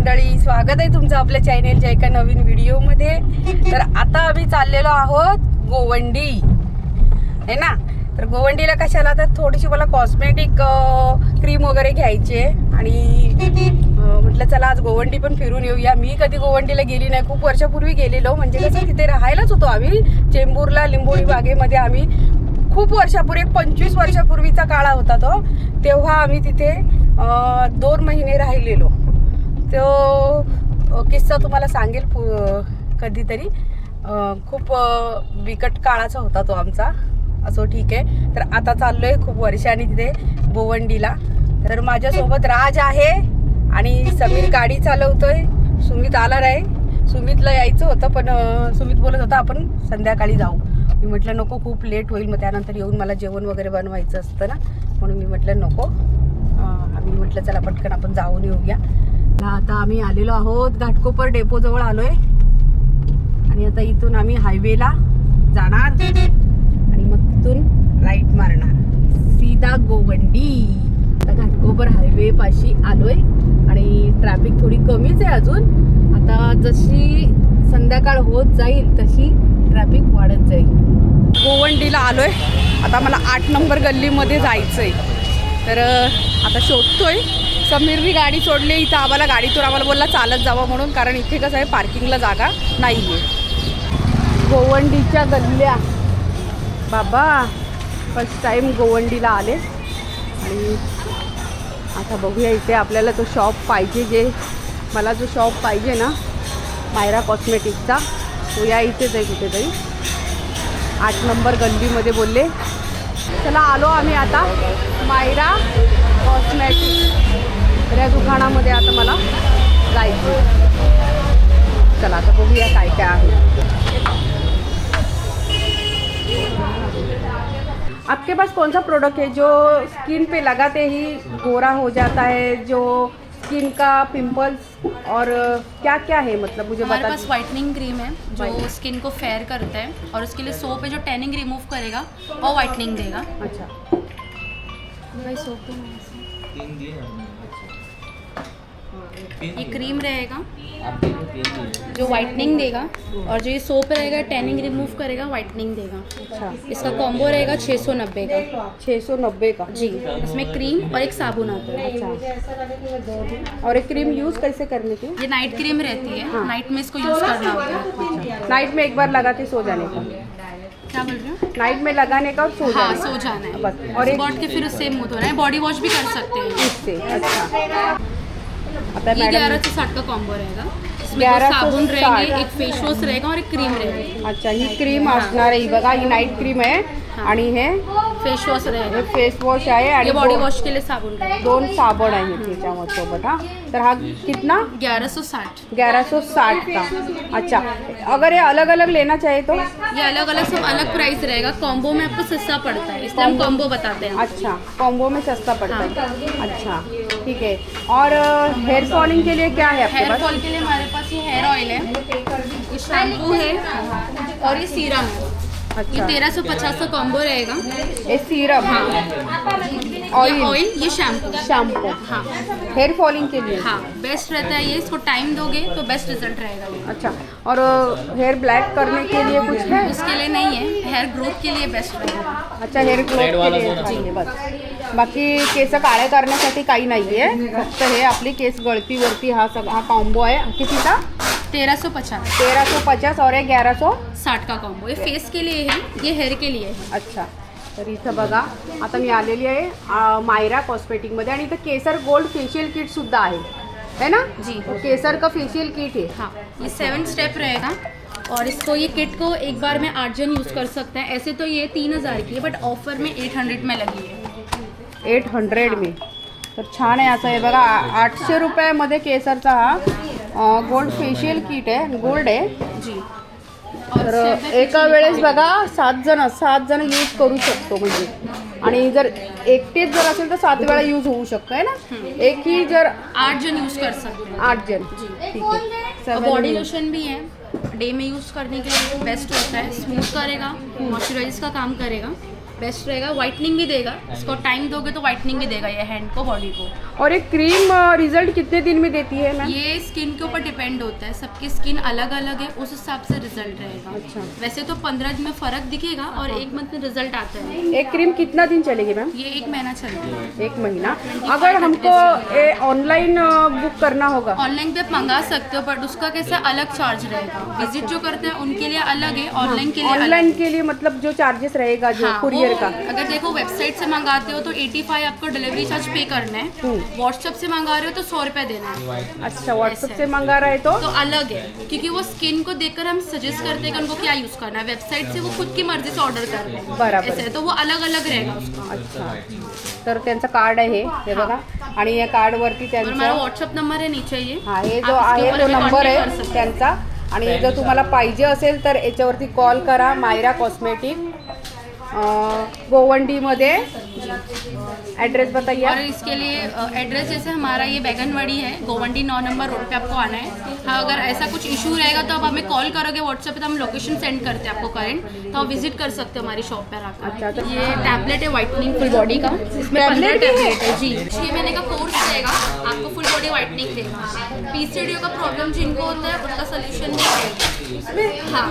मंडळी स्वागत आहे तुमचं आपल्या चॅनेलच्या एका नवीन व्हिडिओमध्ये तर आता आम्ही चाललेलो आहोत गोवंडी. है ना? तर गोवंडीला कशाला? तर थोडीशी मला कॉस्मेटिक क्रीम वगैरे घ्यायची आहे. आणि म्हटलं चला आज गोवंडी पण फिरून येऊया. मी कधी गोवंडीला गेली नाही. खूप वर्षापूर्वी गेलेलो. म्हणजे कसं तिथे राहायलाच होतो आम्ही. चेंबूरला लिंबोळी बागेमध्ये आम्ही खूप वर्षापूर्वी एक पंचवीस वर्षापूर्वीचा काळा होता तो. तेव्हा आम्ही तिथे दोन महिने राहिलेलो. तो किस्सा तुम्हाला सांगेल पु- कधीतरी. खूप बिकट काळाचा होता तो आमचा. असो ठीक आहे. तर आता चाललोय खूप वर्षांनी तिथे भोवंडीला तर माझ्यासोबत राज आहे आणि समीर गाडी चालवतोय. सुमित आला नाही. सुमितला यायचं होतं पण सुमित बोलत होता आपण संध्याकाळी जाऊ. मी म्हटलं नको खूप लेट होईल. मग त्यानंतर येऊन मला जेवण वगैरे बनवायचं असतं ना. म्हणून मी म्हटलं नको. आम्ही म्हटलं चला पटकन आपण जाऊन येऊया. ना आता आम्ही आलेलो आहोत घाटकोपर डेपोजवळ आलोय. आणि आता इथून आम्ही हायवेला जाणार आणि मग तिथून राईट मारणार. सीधा गोवंडी. आता घाटकोपर हायवे पाशी आलोय आणि ट्रॅफिक थोडी कमीच आहे अजून. आता जशी संध्याकाळ होत जाईल तशी ट्रॅफिक वाढत जाईल. गोवंडीला आलोय. आता मला आठ नंबर गल्लीमध्ये जायचंय. तर आता शोधतोय. समीरनी गाडी सोडली इथं आम्हाला गाडीतून आम्हाला बोलला चालत जावं म्हणून कारण इथे कसं आहे पार्किंगला जागा नाही आहे गोवंडीच्या गल्ल्या. बाबा फर्स्ट टाईम गोवंडीला आले. आणि आता बघूया इथे आपल्याला तो शॉप पाहिजे जे. मला जो शॉप पाहिजे ना मायरा कॉस्मेटिकचा तो या इथेच आहे कुठेतरी. आठ नंबर गल्लीमध्ये बोलले. चला आलो आम्ही आता. मायरा कॉस्मॅटिक तर या दुकानामध्ये आता मला जायचं चला आता बघूया काय काय आहे. आपके पास कौन सा प्रोडक्ट है जो स्किन पे लगाते ही गोरा हो जाता है जो स्किन का पिंपल्स और क्या क्या है? मतलब मुझे हमारे पास वाइटनिंग क्रीम है जो. स्किन को फेयर करता है और उसके लिए सोप है जो टैनिंग रिमूव करेगा और वाइटनिंग देगा। अच्छा। भाई सोप ये क्रीम रहेगा। जो वाइटनिंग देगा और जो ये सोप रहेगा टैनिंग रिमूव करेगा वाइटनिंग देगा। अच्छा। इसका कॉम्बो रहेगा छः सौ नब्बे का। छः सौ नब्बे का। जी इसमें क्रीम और एक साबुन आता है। अच्छा। और एक क्रीम यूज़ कैसे करने की? ये नाइट क्रीम रहती है। हाँ। नाइट में इसको यूज़ करना होता है। नाइट में एक बार लगा के सो जाने का। क्या बोल रहे हो? नाइट में लगाने का और सो हाँ सो जाना है। बस। और एक के फिर उससे मुँह धोना है। बॉडी वॉश भी कर सकते हैं। इससे अच्छा। आता ये ग्यारह मॅडम सौ साठ का कॉम्बो रहेगा। इसमें सौ साबुन। रहेंगे एक फेस वॉश रहेगा और एक क्रीम रहेगी। अच्छा ही क्रीम असणार आहे. ही बघा ही नाईट क्रीम आहे. आणि हे फेस वॉश रहेगा फेस वॉश आहे आणि बॉडी वॉश के लिए साबुन दोन साबण आहेत त्याच्यामध्ये सोबत हा. तर हा कितना? ग्यारह सौ साठ. ग्यारह सौ साठ का? अच्छा. अगर ये अलग अलग लेना चाहिए तो? ये अलग अलग सब अलग प्राइस रहेगा. कॉम्बो में आपको सस्ता पड़ता है. इसलिए हम कॉम्बो बताते हैं. अच्छा. कॉम्बो में सस्ता पड़ता है। अच्छा. ठीक है. और हेयर फॉलिंग के लिए क्या है आपके हेयर फॉल के लिए हमारे पास ये हेयर ऑयल है। ये शैम्पू है और ये सीरम है। ये अच्छा तेरह सौ पचास का कॉम्बो रहेगा। ये सीरम ये ऑयल ऑयल ये शैम्पू शैम्पू हाँ। हेयर फॉलिंग के लिए. हाँ बेस्ट रहता है ये इसको टाइम दोगे तो बेस्ट रिजल्ट रहेगा ये। अच्छा और हेयर ब्लैक करने के लिए कुछ है? उसके लिए नहीं है हेयर ग्रोथ के लिए बेस्ट रहेगा अच्छा हेअर ग्रोथ के लिए. बस. बाकी केस काळे करण्यासाठी काही नाही आहे फक्त हे आपली केस गळतीवरती हा सग हा कॉम्बो आहे. कितीचा? तेरह सौ पचास. तेरा सौ पचास और एक ग्यारह सौ साठ का कॉम्बो ये फेस के लिए है ये हेयर के लिए है. अच्छा तर इथं बघा आता मी आलेली आहे मायरा कॉस्मेटिकमध्ये आणि इथं केसर गोल्ड फेशियल किट सुद्धा आहे. है ना? जी. केसर का फेशियल किट है हाँ ये सेवन स्टेप रहेगा. और इसको ये किट को एक बार में आठ जन यूज़ कर सकते हैं. ऐसे तो ये तीन हज़ार की है बट ऑफर में एट हंड्रेड में लगी है. एट हंड्रेड मी. तर छान आहे असं आहे बघा आठशे रुपयामध्ये केसरचा हा गोल्ड फेशियल किट आहे गोल्ड आहे. जी. और तर एका वेळेस बघा सात जण सात जण यूज करू शकतो म्हणजे. आणि जर एकटेच जर असेल तर सात वेळा यूज होऊ शकतो आहे ना? एक ही जर आठ जन यूज़ कर सकते. हैं आठ जण. ठीक आहे. बॉडी. लोशन भी है. डे में यूज़ करने के लिए बेस्ट होता है. स्मूथ करेगा. मॉइस्चराइज का काम करेगा. बेस्ट रहेगा वाइटनिंग भी देगा। इसको टाइम दोगे तो वाइटनिंग भी देगा ये हैंड को बॉडी को। और एक क्रीम रिज़ल्ट कितने दिन में देती है मैम? ये स्किन के ऊपर डिपेंड होता है। सबकी स्किन अलग अलग है उस हिसाब से रिज़ल्ट रहेगा। अच्छा। वैसे तो पंद्रह दिन में फ़र्क दिखेगा और एक मंथ में रिज़ल्ट आता है। एक क्रीम कितना दिन चलेगी मैम? ये एक महीना चलता है एक महीना। अगर हमको ऑनलाइन बुक करना होगा। ऑनलाइन पे मंगा सकते हो बट उसका कैसा अलग चार्ज रहेगा? विज़िट जो करते हैं उनके लिए अलग है ऑनलाइन के लिए ऑनलाइन के लिए मतलब जो चार्जेस रहेगा जो हाँ, कुरियर वो का? अगर देखो वेबसाइट से मंगाते हो तो 85 आपको डिलीवरी चार्ज पे करना है। व्हाट्सएप से मंगा रहे हो तो सौ रुपये देना है। अच्छा व्हाट्सएप से मंगा रहे तो? तो अलग है क्योंकि वो स्किन को देखकर हम सजेस्ट करते हैं कि उनको क्या यूज़ करना है। वेबसाइट से वो खुद की मर्जी से ऑर्डर कर रहे हैं। बराबर. ऐसे है, तो वो अलग अलग रहेगा उसका। अच्छा। तर त्यांचं कार्ड आहे हे बघा. आणि या कार्डवरती और हमारा त्यांचं व्हाट्सअप नंबर है नीचे ये। हा हे जो आहे तो नंबर आहे। त्यांचा. आणि जर तुम्हाला पाहिजे असेल तर याच्यावरती कॉल करा मायरा कॉस्मेटिक गोवंडीमध्ये ॲड्रेस बताइए और इसके लिए एड्रेस जैसे हमारा ये बैगनवाड़ी है गोवंडी नौ नंबर रोड पे आपको आना है। हाँ अगर ऐसा कुछ इशू रहेगा तो आप हमें कॉल करोगे व्हाट्सएप पे तो हम लोकेशन सेंड करते हैं आपको करेंट तो आप विज़िट कर सकते हो हमारी शॉप पर आकर। अच्छा तो ये टैबलेट है वाइटनिंग फुल बॉडी का। इसमें पंद्रह टैबलेट है? जी। छः महीने का कोर्स रहेगा आपको फुल बॉडी वाइटनिंग देगा। पीसीडीओ का प्रॉब्लम जिनको होता है उनका सोल्यूशन भी है। हाँ।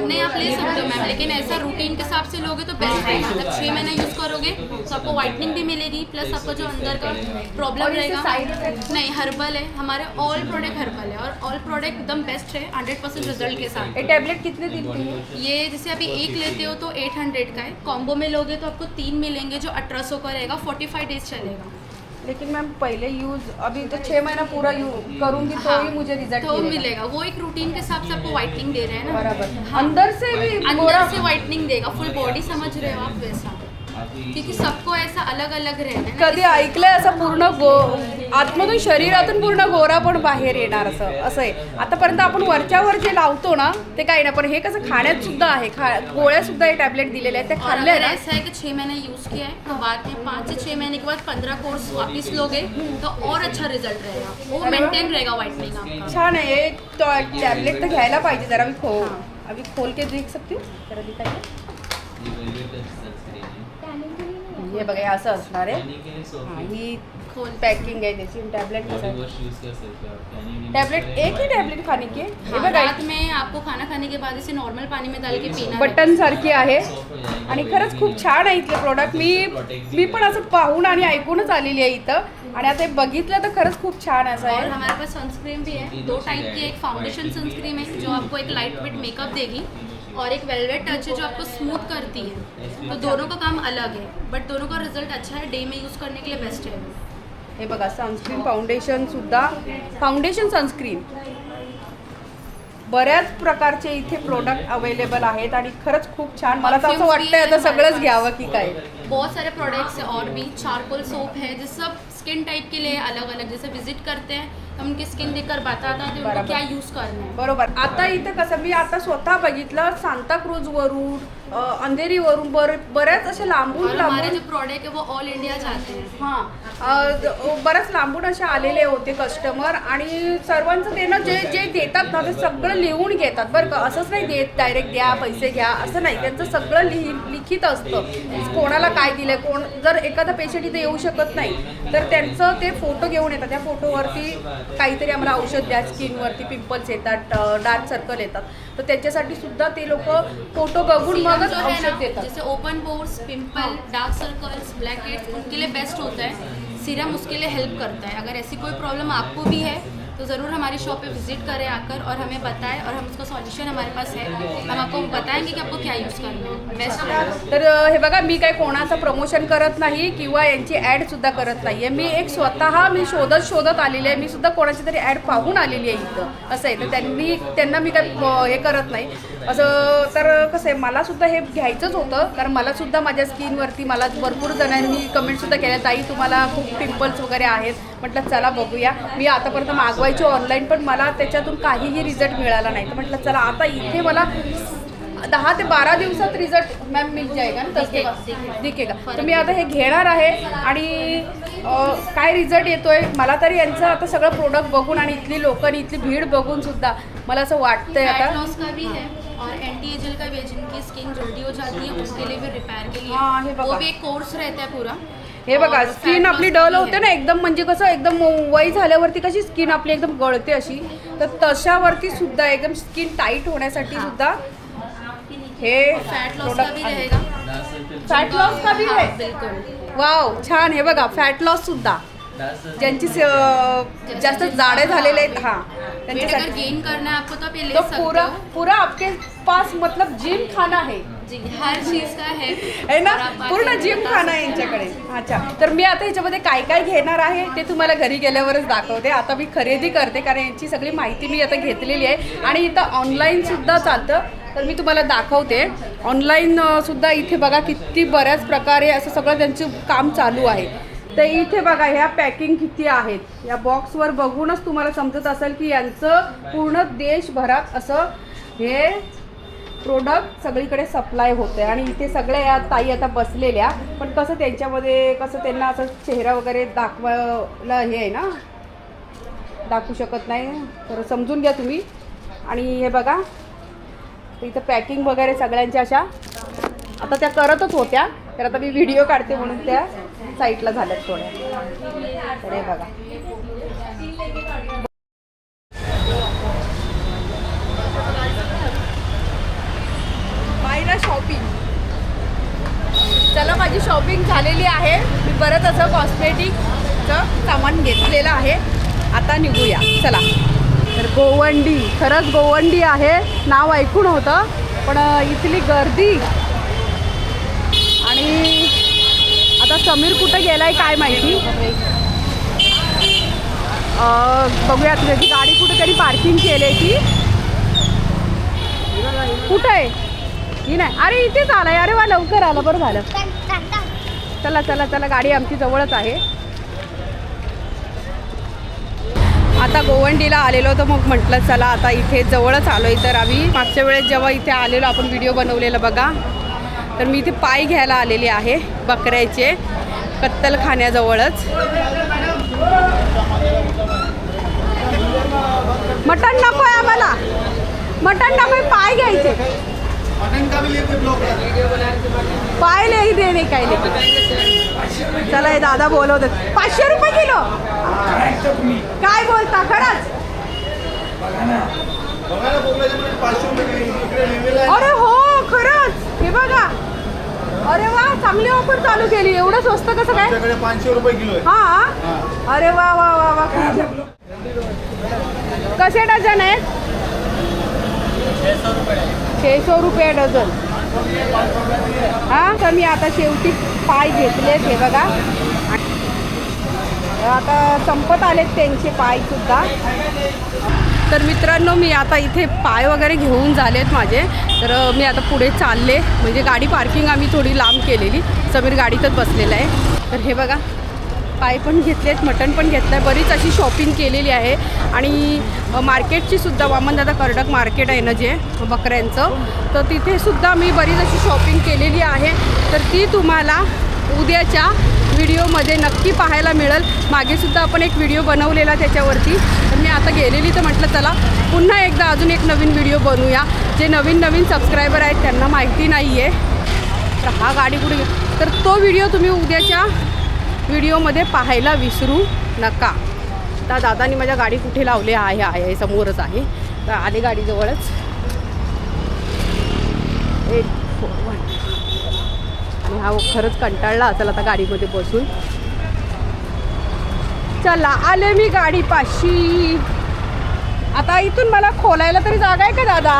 नहीं आप ले सकते हो मैम लेकिन ऐसा रूटीन के हिसाब से लोगे तो बेस्ट रहेगा मतलब छः महीने यूज़ करोगे तो आपको वाइटनिंग भी मिलेगी प्लस आपको जो अंदर का प्रॉब्लम रहेगा नहीं हर्बल है। हमारे ऑल प्रोडक्ट हर्बल है और ऑल प्रोडक्ट एकदम बेस्ट है हंड्रेड परसेंट रिज़ल्ट के साथ। ये टैबलेट कितने दिन की है? ये जैसे अभी एक लेते हो तो 800 का है। कॉम्बो में लोगे तो आपको तीन मिलेंगे जो 1800 का रहेगा 45 डेज़ चलेगा। लेकिन मैम पहले यूज़ अभी तो छह महीना पूरा यूज़ करूँगी तो हाँ, ही मुझे रिज़ल्ट तो मिलेगा। मिलेगा। वो एक रूटीन के हिसाब से आपको व्हाइटनिंग दे रहे हैं ना? बराबर। हाँ। अंदर से भी अंदर से व्हाइटनिंग देगा। फुल बॉडी समझ रहे हो आप वैसा। क्योंकि सबको ऐसा अलग अलग रहना है ना कधी ऐकलंय असं पूर्ण गो आतमधून शरीरातून पूर्ण गोरा पण बाहेर येणार असं असं आहे. आतापर्यंत आपण वरच्यावर जे लावतो ना ते काही नाही. पण हे कसं खाण्यात सुद्धा आहे. खा गोळ्या सुद्धा हे टॅबलेट दिलेले आहेत. त्या और खाल्ल्या ना? ऐसा है कि छः महीने यूज़ किया है तो बाद में पाँच से छः महीने के बाद पंद्रह कोर्स वापस लोगे तो और अच्छा रिजल्ट रहेगा. वो। मेंटेन रहेगा वाइटनिंग आपका. छान आहे. हे टॅबलेट तर घ्यायला पाहिजे. जरा मी खो अभी खोल के देख सकती हूँ. जरा दिखाइए. हे बघा हे असं असणार आहे. हा, ही खोल पॅकिंग आहे त्याची टॅबलेट टैबलेट टैबलेट एक ही टॅबलेट खाने की? हे रात में आपको खाना खाने के बाद इसे नॉर्मल पानी में डाल के पीना। बटन सारखी आहे. आणि खरंच खूप छान आहे. इथले प्रोडक्ट मी मी पण असं पाहून आणि ऐकूनच आलेली आहे इथं. आणि आता हे बघितलं तर खरंच खूप छान असं आहे. हमारे पास सनस्क्रीन भी है. दो टाइप की एक फाउंडेशन सनस्क्रीन है जो आपको एक लाइट वेट मेकअप देगी। और एक वेलवेट टच है जो आपको स्मूथ करती है तो दोनों का काम अलग है बट दोनों का रिजल्ट अच्छा है डे में यूज़ करने के लिए बेस्ट है। हे बघा सनस्क्रीन फाउंडेशन सुद्धा फाउंडेशन सनस्क्रीन बऱ्याच प्रकारचे इथे प्रोडक्ट अवेलेबल आहेत आणि खरंच खूप छान मला तर असं वाटतंय आता सगळंच। घ्यावं की काय बहुत सारे प्रोडक्ट्स हैं और भी चारकोल सोप है जो सब स्किन टाइप के लिए अलग अलग जैसे विजिट करते हैं उनकी स्किन देखकर बताते हैं। उनको क्या यूज़ करना है. बरोबर. आता इथं कसं मी आता स्वतः बघितलं सांताक्रूज वरून अ, अंधेरीवरून बर बऱ्याच असे लांबून और हमारे लांबून जो प्रोडक्ट है वो ऑल इंडिया जाते हैं. हां बऱ्याच लांबून असे आलेले होते कस्टमर आणि सर्वांचं ते ना जे जे देतात ना ते सगळं लिहून घेतात बरं का. असंच नाही देत डायरेक्ट द्या पैसे घ्या असं नाही. त्यांचं सगळं लिहि लिखित असतं. कोणाला काय दिलंय कोण जर एखादा पेशंट इथे येऊ शकत नाही तर त्यांचं ते फोटो घेऊन येतात. त्या फोटोवरती काहीतरी आम्हाला औषध द्या स्किनवरती पिंपल्स येतात डार्क सर्कल येतात. तर त्याच्यासाठी सुद्धा ते लोक फोटो बघून मगच औषध देतात. जैसे open pores pimple dark circles blackheads उनके लिए बेस्ट होता है सीरम उसके लिए हेल्प करता है अगर ऐसी कोई प्रॉब्लम आपको भी है तो ज़रूर हमारी शॉप पे विजिट करें आकर और हमें बताएं और हम उसका सॉल्यूशन हमारे पास है। हम आपको बताएंगे कि आपको क्या यूज़ करना है। तर हे बघा मी काय कोणाचं प्रमोशन करत नाही किंवा यांची ॲड सुद्धा करत आहे मी एक स्वतः मी शोधत शोधत आलेली आहे. मी सुद्धा कोणाची तरी ॲड पाहून आलेली आहे इथं. असं आहे. तर त्यांनी त्यांना मी काय हे करत नाही. असं तर कसं आहे मला सुद्धा हे घ्यायचंच होतं. कारण मला सुद्धा माझ्या स्किनवरती मला भरपूर जणांनी कमेंटसुद्धा केल्या ताई तुम्हाला खूप पिंपल्स वगैरे आहेत. म्हटलं चला बघूया. मी आतापर्यंत मागवायची ऑनलाईन पण मला त्याच्यातून काहीही रिझल्ट मिळाला नाही. तर म्हटलं चला आता इथे मला दहा ते बारा दिवसात रिझल्ट मॅम मिल जाएगा ना तसं दिखेगा. दिखेगा तर मी आता हे घेणार आहे आणि काय रिझल्ट येतोय? मला तरी यांचं आता सगळं प्रोडक्ट बघून आणि इथली लोक आणि इथली भीड बघून सुद्धा मला असं वाटतंय आता. का और एंटी एजल का भी है जिनकी स्किन जल्दी हो जाती है उसके लिए भी रिपेयर के लिए। हाँ, हे बघा. वो भी एक कोर्स रहता है पूरा। हे बघा और स्किन fat आपली loss डल होते है. ना एकदम म्हणजे कसं एकदम वय झाल्यावरती कशी स्किन आपली एकदम गळते अशी तर तशावरती सुद्धा एकदम स्किन टाईट होण्यासाठी. सुद्धा हे फैट लॉस का भी रहेगा। फॅट लॉस का भी हाँ, है? बिल्कुल। वाव छान हे बघा फॅट लॉस सुद्धा. ज्यांची जास्त जाडे झालेले आहेत हा. त्यांच्यासाठी. गेन करना है आपको तो आप ये ले तो सकते पूरा हो पूरा आपके पास मतलब जिम खाना है जी हर चीज़ का है. है ना? और आप आके पूर्ण जिम बता खाना आहे सकते हो. यांच्याकडे अच्छा. तर मी आता ह्याच्यामध्ये काय काय घेणार आहे ते तुम्हाला घरी गेल्यावरच दाखवते. आता मी खरेदी करते कारण यांची सगळी माहिती मी आता घेतलेली आहे. आणि इथं ऑनलाईन सुद्धा चालतं. तर मी तुम्हाला दाखवते. ऑनलाईन सुद्धा इथे बघा किती बऱ्याच प्रकारे असं सगळं त्यांचं काम चालू आहे. तर इथे बघा ह्या पॅकिंग किती आहेत? या बॉक्सवर बघूनच तुम्हाला समजत असेल की यांचं पूर्ण देशभरात असं हे प्रोडक्ट सगळीकडे सप्लाय होतं आहे आणि इथे सगळ्या या ताई आता बसलेल्या. पण कसं त्यांच्यामध्ये कसं त्यांना असं चेहरा वगैरे दाखवायला हे आहे ना? दाखवू शकत नाही. तर समजून घ्या तुम्ही. आणि हे बघा इथं पॅकिंग वगैरे सगळ्यांच्या अशा. आता त्या करतच होत्या. तर आता मी व्हिडिओ काढते म्हणून त्या. साईडला झाल्यात थोड्या. तर हे बघा. शॉपिंग. चला माझी शॉपिंग झालेली आहे. मी परत असं कॉस्मेटिकचं सामान घेतलेलं आहे. आता निघूया. चला. तर गोवंडी. खरंच गोवंडी आहे. नाव ऐकून होतं पण इथली गर्दी. आणि आता समीर कुठं गेलाय काय माहिती? बघूयात बघूया त्याची गाडी कुठेतरी पार्किंग केली आहे ती कुठं आहे? ही नाही. अरे इथेच आलाय. अरे वा लवकर आलं. बरं झालं. चला चला चला. गाडी आमची जवळच आहे. आता गोवंडीला आलेलो तर मग म्हटलं चला आता इथे जवळच आलोय. तर आम्ही मागच्या वेळेस जेव्हा इथे आलेलो आपण व्हिडिओ बनवलेला बघा. तर मी इथे पाय घ्यायला आलेली आहे बकऱ्याचे कत्तलखान्याजवळच. मटण नको आहे आम्हाला. मटण नको पाय घ्यायचे. पाय नाही देणे काय नाही चला हे दादा बोलवत पाचशे रुपये किलो? काय बोलता खरंच? अरे हो खरंच. हे बघा. अरे वा चांगली ऑफर चालू केली. एवढं स्वस्त कसं काय? आमच्याकडे पाचशे रुपये किलो आहे. हा? अरे वा वा वा वा. खूप छान. कसे डझन आहेत? छेसो रुपये डझन. हा तर मी आता शेवटी पाय घेतलेत हे बघा. आता संपत आलेत त्यांचे पाय सुद्धा. तर मित्रांनो मी आता इथे पाय वगैरे घेऊन झालेत माझे. तर मी आता पुढे चालले. म्हणजे गाडी पार्किंग आम्ही थोडी लांब केलेली. समीर गाडीतच बसलेला आहे. तर हे बघा पाय पण घेतलेत मटण पण घेतलं आहे बरीच अशी शॉपिंग केलेली आहे. आणि मार्केटचीसुद्धा मार्केटची सुद्धा वामनदादा कर्डक मार्केट आहे ना जे बकऱ्यांचं तर तिथे सुद्धा मी बरीच अशी शॉपिंग केलेली आहे. तर ती तुम्हाला उद्याच्या व्हिडिओमध्ये नक्की पाहायला मिळेल. मागेसुद्धा आपण एक व्हिडिओ बनवलेला त्याच्यावरती. तर मी आता गेलेली तर म्हटलं चला पुन्हा एकदा अजून एक नवीन व्हिडिओ बनवूया जे नवीन नवीन सबस्क्रायबर आहेत त्यांना माहिती नाही आहे तर हा गाडी कुठे तर तो व्हिडिओ तुम्ही उद्याच्या व्हिडिओमध्ये पाहायला विसरू नका. आता दादानी माझ्या गाडी कुठे लावली? आहे आहे समोरच आहे. तर आले गाडीजवळच एक आणि हा खरंच कंटाळला असेल आता गाडीमध्ये बसून. चला आले मी गाडी पाशी आता इथून मला खोलायला तरी जागा आहे का दादा?